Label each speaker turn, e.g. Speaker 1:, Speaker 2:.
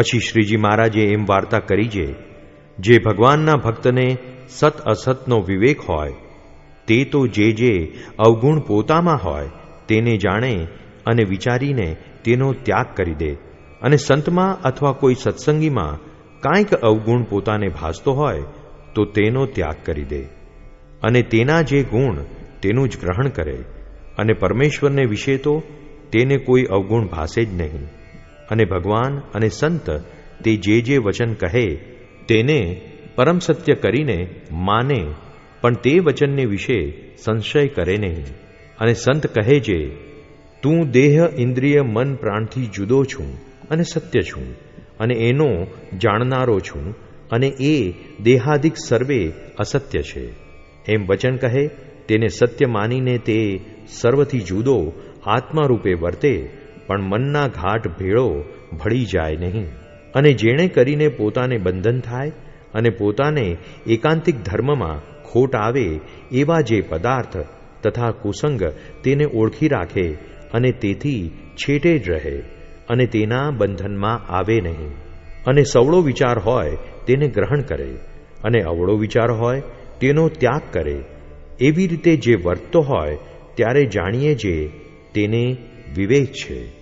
Speaker 1: પછી શ્રીજી મહારાજે એમ વાર્તા કરી છે, જે ભગવાનના ભક્તને સત અસતનો વિવેક હોય, તે તો જે જે અવગુણ પોતામાં હોય, તેને જાણે અને વિચારીને તેનો ત્યાગ કરી દે. અને સંતમાં અથવા કોઈ સત્સંગીમાં કાંઈક અવગુણ પોતાને ભાસતો હોય, તો તેનો ત્યાગ કરી દે. અને તેના જે ગુણ, તેનું જ ગ્રહણ કરે. અને પરમેશ્વરને વિશે તો તેને કોઈ અવગુણ ભાસે જ નહીં. અને ભગવાન અને સંત તે જે જે વચન કહે, તેને પરમ સત્ય કરીને માને, પણ તે વચનને વિશે સંશય કરે નહીં. અને સંત કહે છે, તું દેહ, ઇન્દ્રિય, મન, પ્રાણથી જુદો છું અને સત્ય છું, અને એનો જાણનારો છું, અને એ દેહાદિક સર્વે અસત્ય છે. એમ વચન કહે, તેને સત્ય માનીને તે સર્વથી જુદો આત્મારૂપે વર્તે પણ મનના ઘાટ ભેળો ભળી જાય નહીં. અને જેણે કરીને પોતાને બંધન થાય અને પોતાને એકાંતિક ધર્મમાં ખોટ આવે એવા જે પદાર્થ તથા કુસંગ તેને ઓળખી રાખે અને તેથી છેટે જ રહે અને તેના બંધનમાં આવે નહીં. અને સવળો વિચાર હોય તેને ગ્રહણ કરે અને અવળો વિચાર હોય તેનો ત્યાગ કરે. એવી રીતે જે વર્તતો હોય ત્યારે જાણીએ જે તેને વિવેક છે.